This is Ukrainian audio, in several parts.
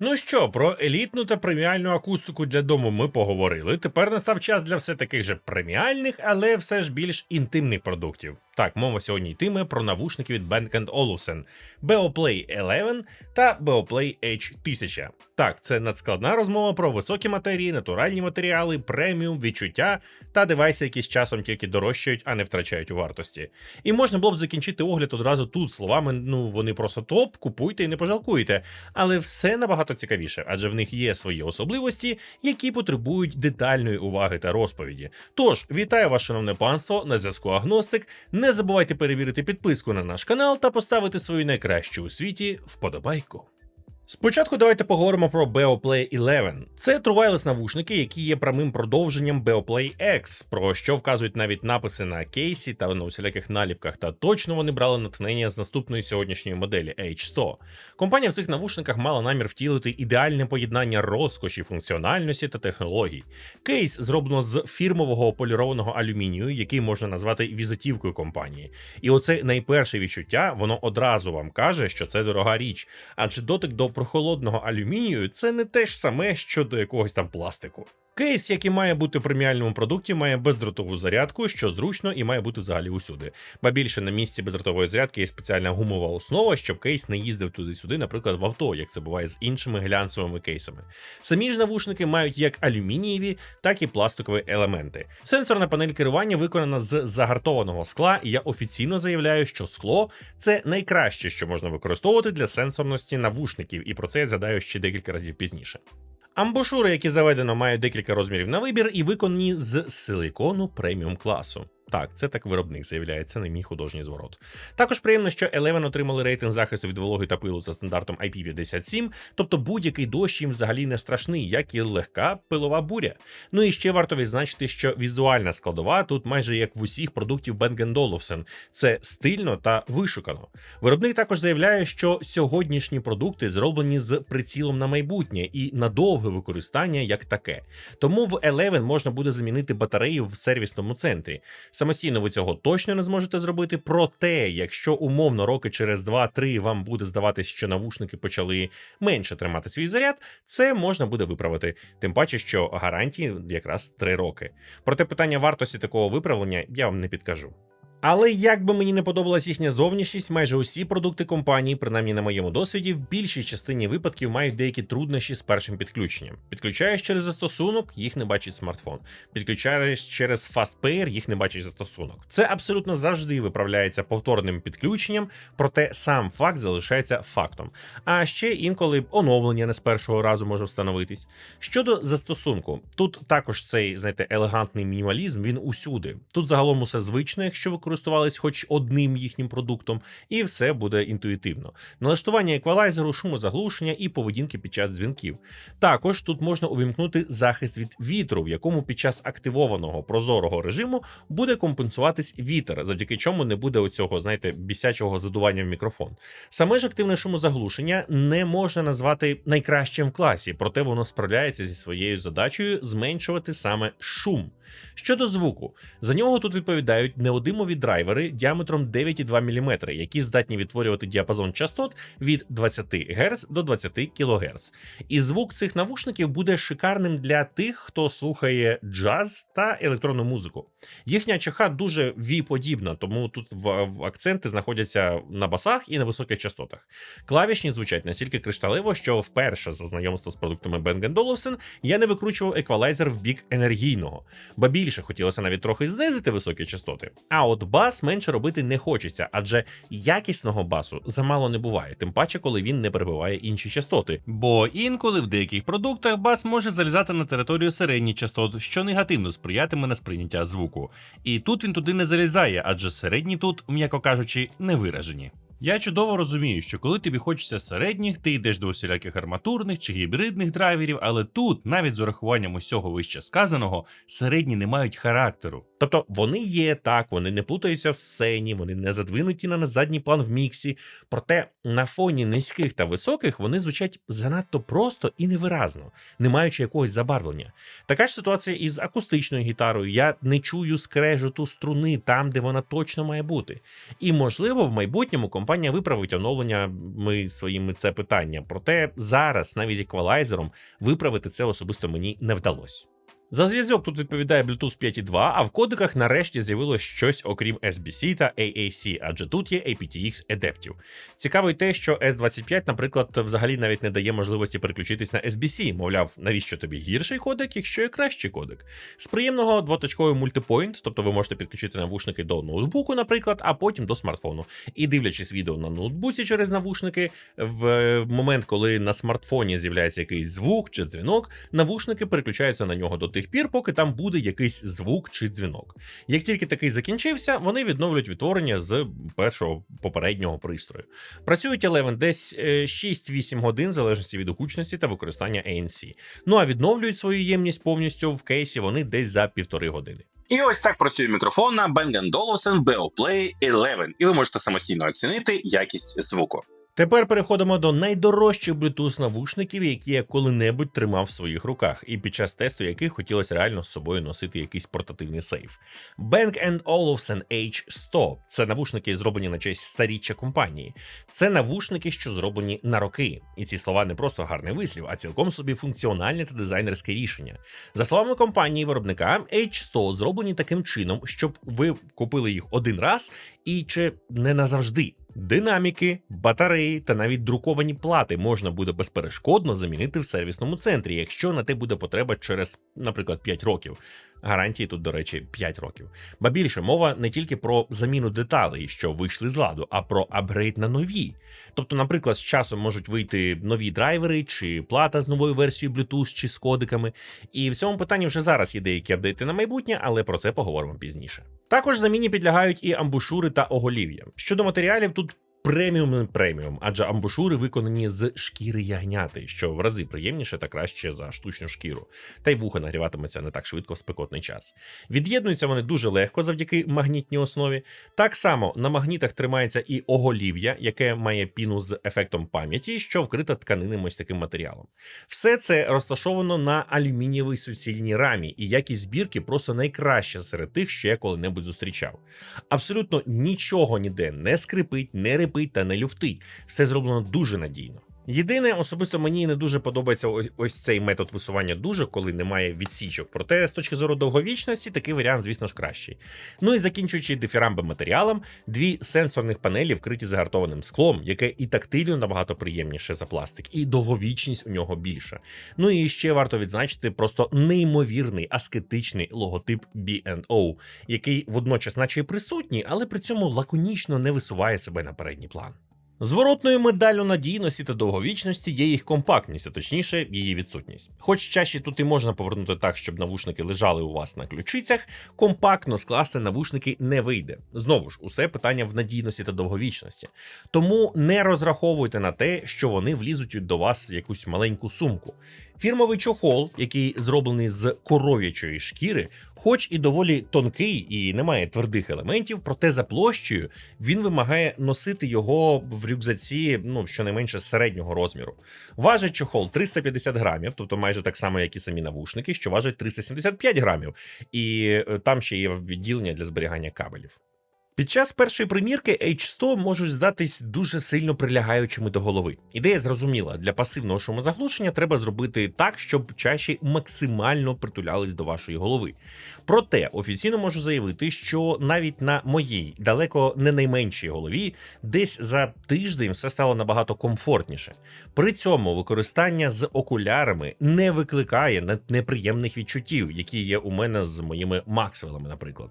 Ну що, про елітну та преміальну акустику для дому ми поговорили. Тепер настав час для все таких же преміальних, але все ж більш інтимних продуктів. Так, мова сьогодні йтиме про навушники від Bang Olufsen Beoplay 11 та Beoplay H1000. Так, це надскладна розмова про високі матерії, натуральні матеріали, преміум, відчуття та девайси, які з часом тільки дорожчають, а не втрачають у вартості. І можна було б закінчити огляд одразу тут словами: ну вони просто топ, купуйте і не пожалкуйте. Але все набагато цікавіше, адже в них є свої особливості, які потребують детальної уваги та розповіді. Тож, вітаю вас, шановне панство, на зв'язку Агностик. Не забувайте перевірити підписку на наш канал та поставити свою найкращу у світі вподобайку. Спочатку давайте поговоримо про Beoplay 11. Це True навушники, які є прямим продовженням Beoplay X, про що вказують навіть написи на кейсі та на усіляких наліпках. Та точно вони брали натхнення з наступної сьогоднішньої моделі H100. Компанія в цих навушниках мала намір втілити ідеальне поєднання розкоші, функціональності та технологій. Кейс зроблено з фірмового полірованого алюмінію, який можна назвати візитівкою компанії. І оце найперше відчуття, воно одразу вам каже, що це дорога річ, адже дотик до прохолодного алюмінію це не те ж саме, що до якогось там пластику. Кейс, який має бути в преміальному продукті, має бездротову зарядку, що зручно і має бути взагалі усюди. Ба більше на місці бездротової зарядки є спеціальна гумова основа, щоб кейс не їздив туди-сюди, наприклад, в авто, як це буває з іншими глянцевими кейсами. Самі ж навушники мають як алюмінієві, так і пластикові елементи. Сенсорна панель керування виконана з загартованого скла, і я офіційно заявляю, що скло це найкраще, що можна використовувати для сенсорності навушників, і про це я згадаю ще декілька разів пізніше. Амбушури, які заведено, мають декілька розмірів на вибір і виконані з силикону преміум класу. Так, це так виробник заявляється, не мій художній зворот. Також приємно, що Eleven отримали рейтинг захисту від вологи та пилу за стандартом IP57, тобто будь-який дощ їм взагалі не страшний, як і легка пилова буря. Ну і ще варто відзначити, що візуальна складова тут майже як в усіх продуктів Bang Olufsen. Це стильно та вишукано. Виробник також заявляє, що сьогоднішні продукти зроблені з прицілом на майбутнє і на довге використання як таке. Тому в Eleven можна буде замінити батарею в сервісному центрі. Самостійно ви цього точно не зможете зробити. Проте, якщо умовно роки через 2-3 вам буде здаватись, що навушники почали менше тримати свій заряд, це можна буде виправити. Тим паче, що гарантії якраз 3 роки. Проте питання вартості такого виправлення я вам не підкажу. Але як би мені не подобалась їхня зовнішність, майже усі продукти компанії, принаймні на моєму досвіді, в більшій частині випадків мають деякі труднощі з першим підключенням. Підключаєш через застосунок, їх не бачить смартфон. Підключаєш через FastPair, їх не бачить застосунок. Це абсолютно завжди виправляється повторним підключенням, проте сам факт залишається фактом. А ще інколи оновлення не з першого разу може встановитись. Щодо застосунку, тут також цей, знаєте, елегантний мінімалізм, він усюди. Тут загалом усе звично, якщо ви користувались хоч одним їхнім продуктом, і все буде інтуїтивно. Налаштування еквалайзеру, шумозаглушення і поведінки під час дзвінків. Також тут можна увімкнути захист від вітру, в якому під час активованого прозорого режиму буде компенсуватись вітер, завдяки чому не буде оцього, знаєте, бісячого задування в мікрофон. Саме ж активне шумозаглушення не можна назвати найкращим в класі, проте воно справляється зі своєю задачею зменшувати саме шум. Щодо звуку, за нього тут відповідають неодимові драйвери діаметром 9,2 мм, які здатні відтворювати діапазон частот від 20 Гц до 20 кГц. І звук цих навушників буде шикарним для тих, хто слухає джаз та електронну музику. Їхня чаха дуже ві-подібна, тому тут в акценти знаходяться на басах і на високих частотах. Клавішні звучать настільки кришталево, що вперше за знайомство з продуктами Bang Olufsen я не викручував еквалайзер в бік енергійного, ба більше хотілося навіть трохи знизити високі частоти. А от бас менше робити не хочеться, адже якісного басу замало не буває, тим паче, коли він не перебиває інші частоти. Бо інколи в деяких продуктах бас може залізати на територію середніх частот, що негативно сприятиме на сприйняття звуку. І тут він туди не залізає, адже середні тут, м'яко кажучи, не виражені. Я чудово розумію, що коли тобі хочеться середніх, ти йдеш до усіляких арматурних чи гібридних драйверів, але тут, навіть з урахуванням усього вище сказаного, середні не мають характеру. Тобто вони є так, вони не плутаються в сцені, вони не задвинуті на задній план в міксі. Проте на фоні низьких та високих вони звучать занадто просто і невиразно, не маючи якогось забарвлення. Така ж ситуація із акустичною гітарою. Я не чую скрежету струни там, де вона точно має бути. І можливо, в майбутньому компанія виправить оновлення ми своїми це питання. Проте зараз, навіть еквалайзером, виправити це особисто мені не вдалося. За зв'язок тут відповідає Bluetooth 5.2, а в кодеках нарешті з'явилось щось окрім SBC та AAC, адже тут є aptX адептів. Цікаво й те, що S25, наприклад, взагалі навіть не дає можливості переключитись на SBC, мовляв, навіщо тобі гірший кодек, якщо є кращий кодек. З приємного двоточковий мультипойнт, тобто ви можете підключити навушники до ноутбуку, наприклад, а потім до смартфону. І дивлячись відео на ноутбуці через навушники, в момент, коли на смартфоні з'являється якийсь звук чи дзвінок, навушники переключаються на нього до тих пір, поки там буде якийсь звук чи дзвінок. Як тільки такий закінчився, вони відновлюють відтворення з першого попереднього пристрою. Працюють Eleven десь е, 6-8 годин, в залежності від гучності та використання ANC. Ну а відновлюють свою ємність повністю в кейсі вони десь за півтори години. І ось так працює мікрофон на Bang Olufsen Beoplay 11, і ви можете самостійно оцінити якість звуку. Тепер переходимо до найдорожчих Bluetooth навушників, які я коли-небудь тримав в своїх руках, і під час тесту яких хотілося реально з собою носити якийсь портативний сейф. Bang Olufsen H100 – це навушники, зроблені на честь старіччя компанії. Це навушники, що зроблені на роки. І ці слова не просто гарний вислів, а цілком собі функціональне та дизайнерське рішення. За словами компанії виробника, H100 зроблені таким чином, щоб ви купили їх один раз і чи не назавжди. Динаміки, батареї та навіть друковані плати можна буде безперешкодно замінити в сервісному центрі, якщо на те буде потреба через, наприклад, 5 років. Гарантії тут, до речі, 5 років. Ба більше мова не тільки про заміну деталей, що вийшли з ладу, а про апгрейд на нові. Тобто, наприклад, з часом можуть вийти нові драйвери чи плата з новою версією Bluetooth чи з кодиками. І в цьому питанні вже зараз є деякі апдейти на майбутнє, але про це поговоримо пізніше. Також заміні підлягають і амбушури та оголів'я. Щодо матеріалів, тут преміум не преміум, адже амбушури виконані з шкіри ягняти, що в рази приємніше та краще за штучну шкіру. Та й вуха нагріватиметься не так швидко в спекотний час. Від'єднуються вони дуже легко завдяки магнітній основі. Так само на магнітах тримається і оголів'я, яке має піну з ефектом пам'яті, що вкрита тканинним ось таким матеріалом. Все це розташовано на алюмінієвій суцільній рамі, і якість збірки просто найкраща серед тих, що я коли-небудь зустрічав. Абсолютно нічого ніде не скрипить, не рипить та не люфтить. Все зроблено дуже надійно. Єдине, особисто мені не дуже подобається ось, цей метод висування дуже, коли немає відсічок. Проте з точки зору довговічності такий варіант, звісно ж, кращий. Ну і закінчуючи дифірамбим матеріалом, дві сенсорних панелі вкриті загартованим склом, яке і тактильно набагато приємніше за пластик, і довговічність у нього більша. Ну і ще варто відзначити просто неймовірний аскетичний логотип B&O, який водночас, наче й присутній, але при цьому лаконічно не висуває себе на передній план. Зворотною медаллю надійності та довговічності є їх компактність, а точніше, її відсутність. Хоч чаще тут і можна повернути так, щоб навушники лежали у вас на ключицях, компактно скласти навушники не вийде. Знову ж, усе питання в надійності та довговічності. Тому не розраховуйте на те, що вони влізуть до вас в якусь маленьку сумку. Фірмовий чохол, який зроблений з коров'ячої шкіри, хоч і доволі тонкий і не має твердих елементів, проте за площею він вимагає носити його в рюкзаці, ну щонайменше середнього розміру. Важить чохол 350 грамів, тобто майже так само, як і самі навушники, що важить 375 грамів, і е, там ще є відділення для зберігання кабелів. Під час першої примірки H100 можуть здатись дуже сильно прилягаючими до голови. Ідея зрозуміла, для пасивного шумозаглушення треба зробити так, щоб чаші максимально притулялись до вашої голови. Проте офіційно можу заявити, що навіть на моїй далеко не найменшій голові десь за тиждень все стало набагато комфортніше. При цьому використання з окулярами не викликає неприємних відчуттів, які є у мене з моїми Максвелами, наприклад.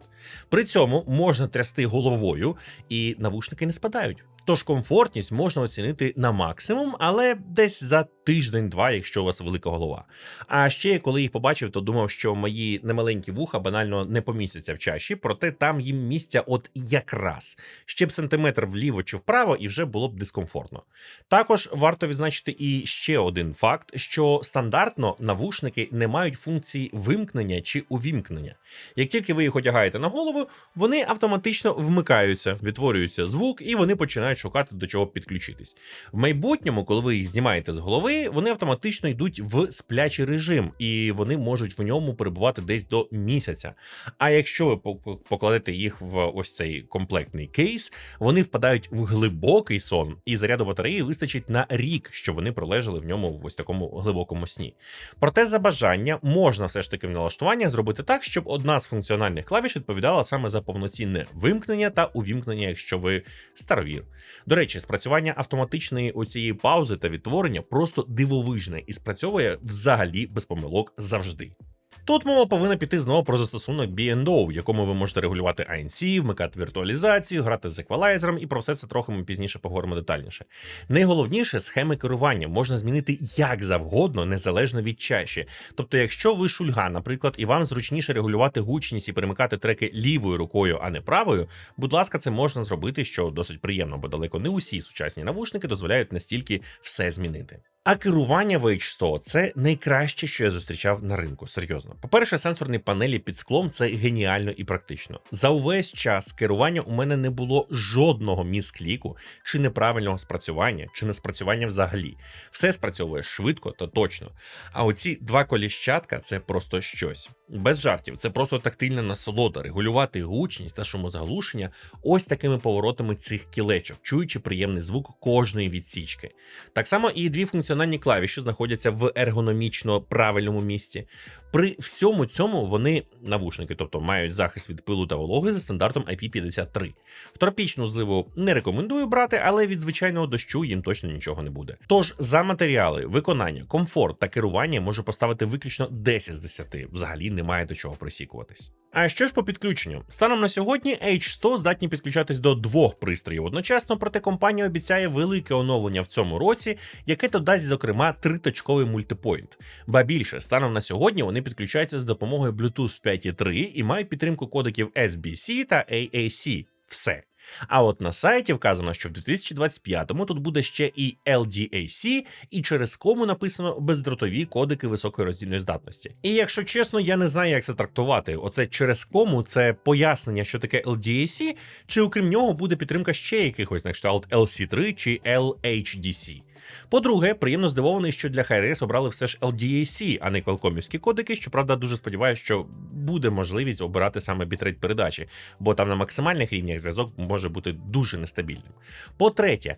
При цьому можна трясти головою, і навушники не спадають. Тож комфортність можна оцінити на максимум, але десь за тиждень-два, якщо у вас велика голова. А ще коли їх побачив, то думав, що мої немаленькі вуха банально не помістяться в чаші, проте там їм місця от якраз ще б сантиметр вліво чи вправо, і вже було б дискомфортно. Також варто відзначити і ще один факт: що стандартно навушники не мають функції вимкнення чи увімкнення. Як тільки ви їх одягаєте на голову, вони автоматично вмикаються, відтворюється звук, і вони починають шукати до чого підключитись. В майбутньому, коли ви їх знімаєте з голови, вони автоматично йдуть в сплячий режим, і вони можуть в ньому перебувати десь до місяця. А якщо ви по- по- покладете їх в ось цей комплектний кейс, вони впадають в глибокий сон, і заряду батареї вистачить на рік, що вони пролежали в ньому в ось такому глибокому сні. Проте за бажання можна все ж таки в налаштуваннях зробити так, щоб одна з функціональних клавіш відповідала саме за повноцінне вимкнення та увімкнення, якщо ви старовір. До речі, спрацювання автоматичної оцієї паузи та відтворення просто дивовижне і спрацьовує взагалі без помилок завжди. Тут мова повинна піти знову про застосунок B&O, в якому ви можете регулювати ANC, вмикати віртуалізацію, грати з еквалайзером, і про все це трохи ми пізніше поговоримо детальніше. Найголовніше схеми керування можна змінити як завгодно, незалежно від чаші. Тобто, якщо ви шульга, наприклад, і вам зручніше регулювати гучність і перемикати треки лівою рукою, а не правою, будь ласка, це можна зробити, що досить приємно, бо далеко не усі сучасні навушники дозволяють настільки все змінити. А керування в H100 – це найкраще, що я зустрічав на ринку. Серйозно. По-перше, сенсорні панелі під склом це геніально і практично. За увесь час керування у мене не було жодного міскліку, чи неправильного спрацювання, чи не спрацювання взагалі. Все спрацьовує швидко та точно. А оці два коліщатка це просто щось. Без жартів, це просто тактильна насолода, регулювати гучність та шумозаглушення ось такими поворотами цих кілечок, чуючи приємний звук кожної відсічки. Так само і дві функціональні клавіші знаходяться в ергономічно правильному місці. При всьому цьому вони навушники, тобто мають захист від пилу та вологи за стандартом IP53. В тропічну зливу не рекомендую брати, але від звичайного дощу їм точно нічого не буде. Тож за матеріали, виконання, комфорт та керування можу поставити виключно 10 з 10. Взагалі немає до чого присікуватись. А що ж по підключенню? Станом на сьогодні H100 здатні підключатись до двох пристроїв одночасно, проте компанія обіцяє велике оновлення в цьому році, яке додасть, зокрема, триточковий мультипойнт. Ба більше, станом на сьогодні вони підключаються з допомогою Bluetooth 5.3 і мають підтримку кодиків SBC та AAC. Все. А от на сайті вказано, що в 2025-му тут буде ще і LDAC, і через кому написано бездротові кодики високої роздільної здатності. І якщо чесно, я не знаю, як це трактувати. Оце через кому це пояснення, що таке LDAC, чи окрім нього буде підтримка ще якихось на кшталт LC3 чи LHDC. По-друге, приємно здивований, що для Hi-Res обрали все ж LDAC, а не квалкомівські кодики. Щоправда, дуже сподіваюся, що буде можливість обирати саме бітрейт передачі, бо там на максимальних рівнях зв'язок може бути дуже нестабільним. По-третє,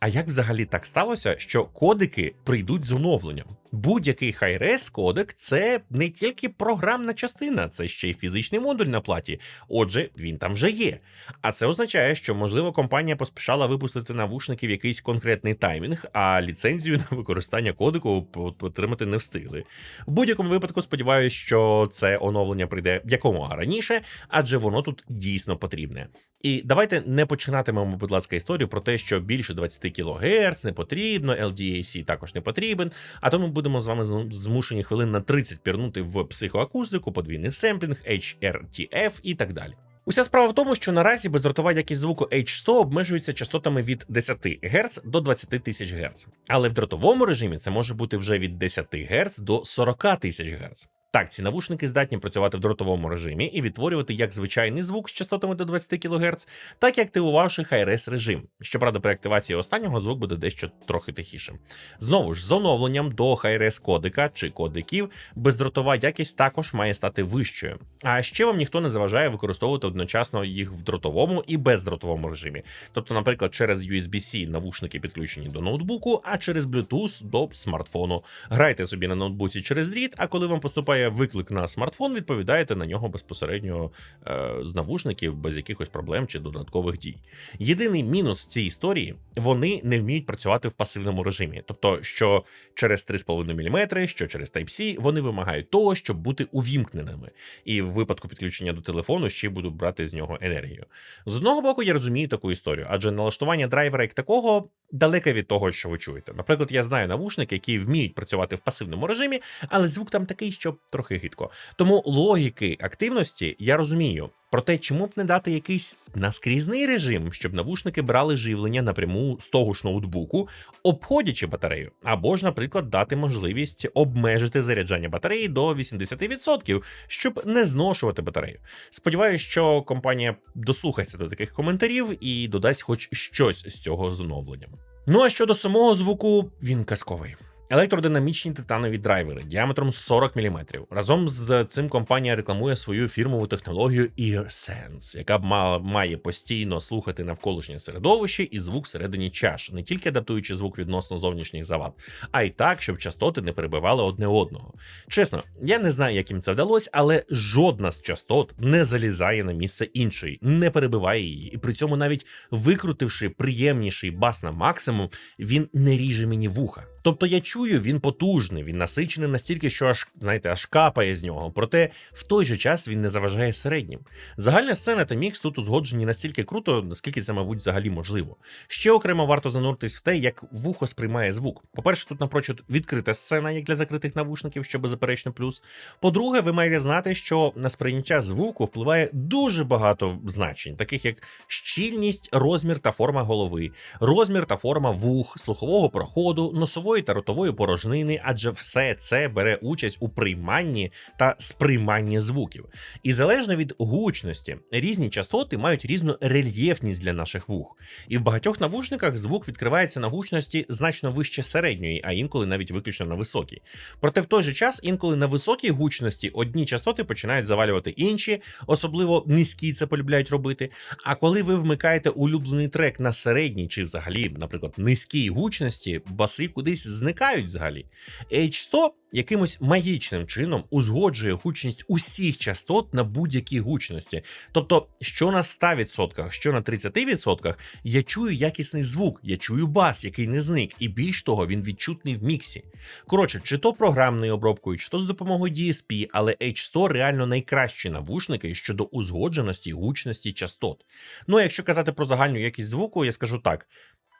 а як взагалі так сталося, що кодики прийдуть з оновленням? Будь-який Hi-Res кодек це не тільки програмна частина, це ще й фізичний модуль на платі. Отже, він там вже є. А це означає, що можливо компанія поспішала випустити навушники в якийсь конкретний таймінг, а ліцензію на використання кодеку отримати не встигли. В будь-якому випадку сподіваюся, що це оновлення прийде якомога раніше, адже воно тут дійсно потрібне. І давайте не починатимемо, будь ласка, історію про те, що більше 20 кГц не потрібно, LDAC також не потрібен. А тому будемо з вами змушені хвилин на 30 пірнути в психоакустику, подвійний семплінг, HRTF і так далі. Уся справа в тому, що наразі бездротова якість звуку H100 обмежується частотами від 10 Гц до 20 тисяч Гц. Але в дротовому режимі це може бути вже від 10 Гц до 40 тисяч Гц. Так, ці навушники здатні працювати в дротовому режимі і відтворювати як звичайний звук з частотами до 20 кГц, так і активувавши Hi-Res режим. Щоправда, при активації останнього звук буде дещо трохи тихішим. Знову ж, з оновленням до Hi-Res кодика чи кодиків бездротова якість також має стати вищою. А ще вам ніхто не заважає використовувати одночасно їх в дротовому і бездротовому режимі. Тобто, наприклад, через USB-C навушники підключені до ноутбуку, а через Bluetooth до смартфону. Грайте собі на ноутбуці через дріт, а коли вам поступає виклик на смартфон, відповідаєте на нього безпосередньо е, з навушників без якихось проблем чи додаткових дій. Єдиний мінус цій історії вони не вміють працювати в пасивному режимі, тобто, що через 3,5 мм, що через Type-C, вони вимагають того, щоб бути увімкненими, і в випадку підключення до телефону ще будуть брати з нього енергію. З одного боку, я розумію таку історію, адже налаштування драйвера як такого далеке від того, що ви чуєте. Наприклад, я знаю навушники, які вміють працювати в пасивному режимі, але звук там такий, що трохи гидко. Тому логіки активності я розумію. Проте, чому б не дати якийсь наскрізний режим, щоб навушники брали живлення напряму з того ж ноутбуку, обходячи батарею, або ж, наприклад, дати можливість обмежити заряджання батареї до 80%, щоб не зношувати батарею. Сподіваюсь, що компанія дослухається до таких коментарів і додасть хоч щось з цього з оновленням. Ну а щодо самого звуку, він казковий. Електродинамічні титанові драйвери діаметром 40 мм. Разом з цим компанія рекламує свою фірмову технологію EarSense, яка ма- має постійно слухати навколишнє середовище і звук всередині чаш, не тільки адаптуючи звук відносно зовнішніх завад, а й так, щоб частоти не перебивали одне одного. Чесно, я не знаю, як їм це вдалося, але жодна з частот не залізає на місце іншої, не перебиває її, і при цьому навіть викрутивши приємніший бас на максимум, він не ріже мені вуха. Тобто я чую, він потужний, він насичений настільки, що аж знаєте, аж капає з нього. Проте в той же час він не заважає середнім. Загальна сцена та мікс тут узгоджені настільки круто, наскільки це, мабуть, взагалі можливо. Ще окремо варто зануритись в те, як вухо сприймає звук. По-перше, тут напрочуд відкрита сцена, як для закритих навушників, що беззаперечно плюс. По-друге, ви маєте знати, що на сприйняття звуку впливає дуже багато значень, таких як щільність, розмір та форма голови, розмір та форма вух, слухового проходу, носової та ротової порожнини, адже все це бере участь у прийманні та сприйманні звуків. І залежно від гучності, різні частоти мають різну рельєфність для наших вух. І в багатьох навушниках звук відкривається на гучності значно вище середньої, а інколи навіть виключно на високій. Проте в той же час, інколи на високій гучності одні частоти починають завалювати інші, особливо низькі це полюбляють робити. А коли ви вмикаєте улюблений трек на середній чи взагалі, наприклад, низькій гучності, баси кудись зникають взагалі. H100 якимось магічним чином узгоджує гучність усіх частот на будь-якій гучності. Тобто, що на 100%, що на 30%, я чую якісний звук, я чую бас, який не зник, і більш того, він відчутний в міксі. Коротше, чи то програмною обробкою, чи то з допомогою DSP, але H100 реально найкращі навушники щодо узгодженості гучності частот. Ну а якщо казати про загальну якість звуку, я скажу так: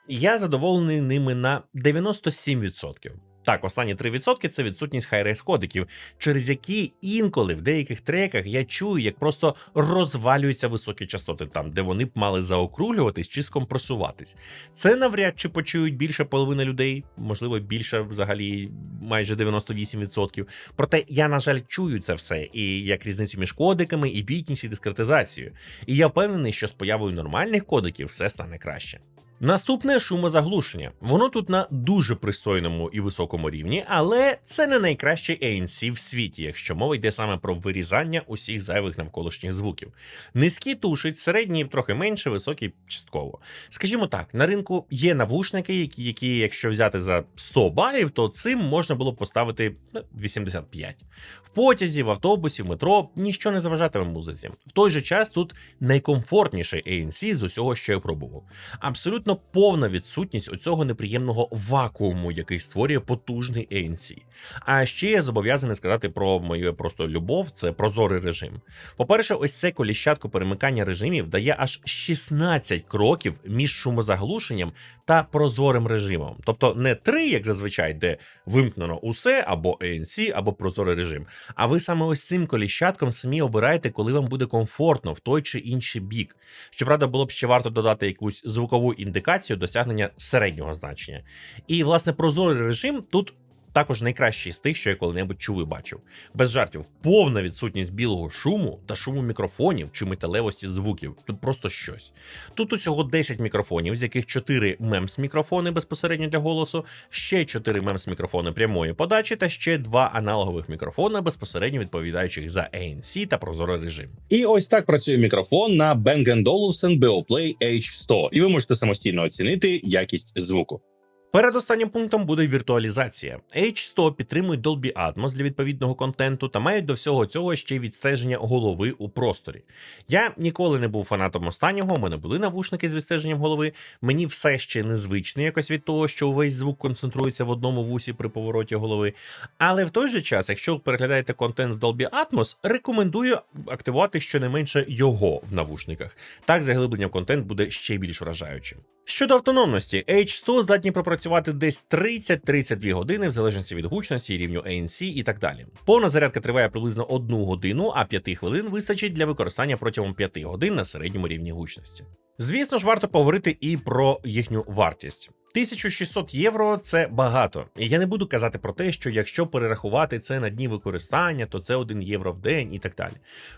я задоволений ними на 97%. Так, останні 3% це відсутність хайрейс кодиків, через які інколи в деяких треках я чую, як просто розвалюються високі частоти там, де вони б мали заокруглюватись чи скомпресуватись. Це навряд чи почують більше половини людей, можливо, більше взагалі майже 98%. Проте я, на жаль, чую це все, і як різницю між кодиками, і бітність, і дискретизацією. І я впевнений, що з появою нормальних кодиків все стане краще. Наступне шумозаглушення. Воно тут на дуже пристойному і високому рівні, але це не найкраще ANC в світі, якщо мова йде саме про вирізання усіх зайвих навколишніх звуків. Низькі тушить, середні трохи менше, високі частково. Скажімо так, на ринку є навушники, які, які якщо взяти за 100 балів, то цим можна було поставити ну, 85. В потязі, в автобусі, в метро ніщо не заважатиме музиці. В той же час тут найкомфортніший ANC з усього, що я пробував. Абсолютно повна відсутність оцього неприємного вакууму, який створює потужний ANC. А ще я зобов'язаний сказати про мою просто любов, це прозорий режим. По-перше, ось це коліщатко перемикання режимів дає аж 16 кроків між шумозаглушенням та прозорим режимом. Тобто не три, як зазвичай, де вимкнено усе або ANC, або прозорий режим. А ви саме ось цим коліщатком самі обираєте, коли вам буде комфортно в той чи інший бік. Щоправда, було б ще варто додати якусь звукову індикацію досягнення середнього значення. І, власне, прозорий режим тут. Також найкращий з тих, що я коли-небудь чув і бачив. Без жартів, повна відсутність білого шуму та шуму мікрофонів чи металевості звуків. Тут просто щось. Тут усього 10 мікрофонів, з яких 4 мемс мікрофони безпосередньо для голосу, ще 4 мемс мікрофони прямої подачі та ще 2 аналогових мікрофона, безпосередньо відповідаючих за ANC та прозорий режим. І ось так працює мікрофон на Bang Olufsen Beoplay H100, і ви можете самостійно оцінити якість звуку. Передостаннім пунктом буде віртуалізація. H100 підтримують Dolby Atmos для відповідного контенту та мають до всього цього ще й відстеження голови у просторі. Я ніколи не був фанатом останнього, у мене були навушники з відстеженням голови. Мені все ще незвично якось від того, що увесь звук концентрується в одному вусі при повороті голови. Але в той же час, якщо переглядаєте контент з Dolby Atmos, рекомендую активувати щонайменше його в навушниках. Так заглиблення в контент буде ще більш вражаючим. Щодо автономності, H100 здатні пропрацювати десь 30-32 години в залежності від гучності, рівню ANC і так далі. Повна зарядка триває приблизно 1 годину, а 5 хвилин вистачить для використання протягом 5 годин на середньому рівні гучності. Звісно ж, варто поговорити і про їхню вартість. 1600 євро це багато. І я не буду казати про те, що якщо перерахувати це на дні використання, то це 1 євро в день і так далі.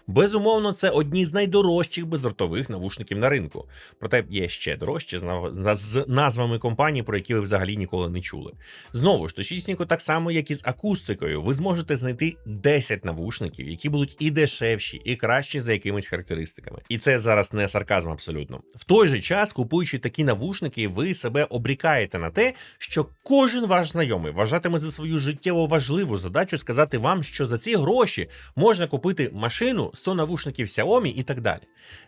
Безумовно, це одні з найдорожчих бездротових навушників на ринку. Проте є ще дорожчі з назвами компаній, про які ви взагалі ніколи не чули. Знову ж точнісненько, так само, як і з акустикою, ви зможете знайти 10 навушників, які будуть і дешевші, і кращі за якимись характеристиками. І це зараз не сарказм абсолютно. В той же час, купуючи такі навушники, ви себе обрікаєте на те, що кожен ваш знайомий вважатиме за свою життєво важливу задачу сказати вам, що за ці гроші можна купити машину, 100 навушників Xiaomi і так далі.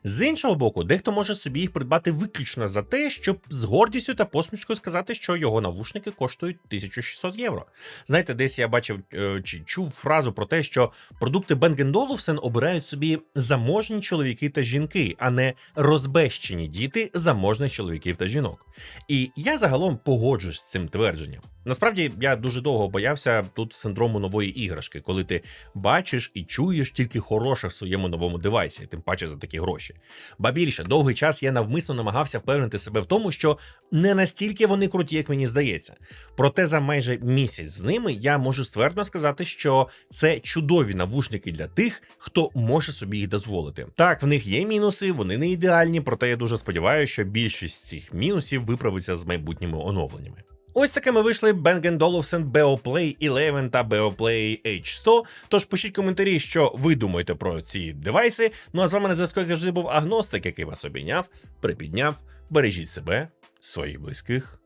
З іншого боку, дехто може собі їх придбати виключно за те, щоб з гордістю та посмішкою сказати, що його навушники коштують 1600 євро. Знаєте, десь я бачив е, чи чув фразу про те, що продукти Bang Olufsen обирають собі заможні чоловіки та жінки, а не розбещені діти заможних чоловіків та жінок. І я загалом погоджуюсь з цим твердженням. Насправді я дуже довго боявся тут синдрому нової іграшки, коли ти бачиш і чуєш тільки хороше в своєму новому девайсі, тим паче за такі гроші. Ба більше, довгий час я навмисно намагався впевнити себе в тому, що не настільки вони круті, як мені здається. Проте за майже місяць з ними я можу ствердно сказати, що це чудові навушники для тих, хто може собі їх дозволити. Так, в них є мінуси, вони не ідеальні, проте я дуже сподіваюся, що більшість цих мінусів виправиться з майбутніми оновленнями. Ось такими вийшли Bang Olufsen Beoplay 11 та Beoplay H100. Тож пишіть коментарі, що ви думаєте про ці девайси. Ну а з вами на зв'язку як завжди був агностик, який вас обійняв, припідняв. Бережіть себе, своїх близьких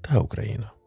та Україну.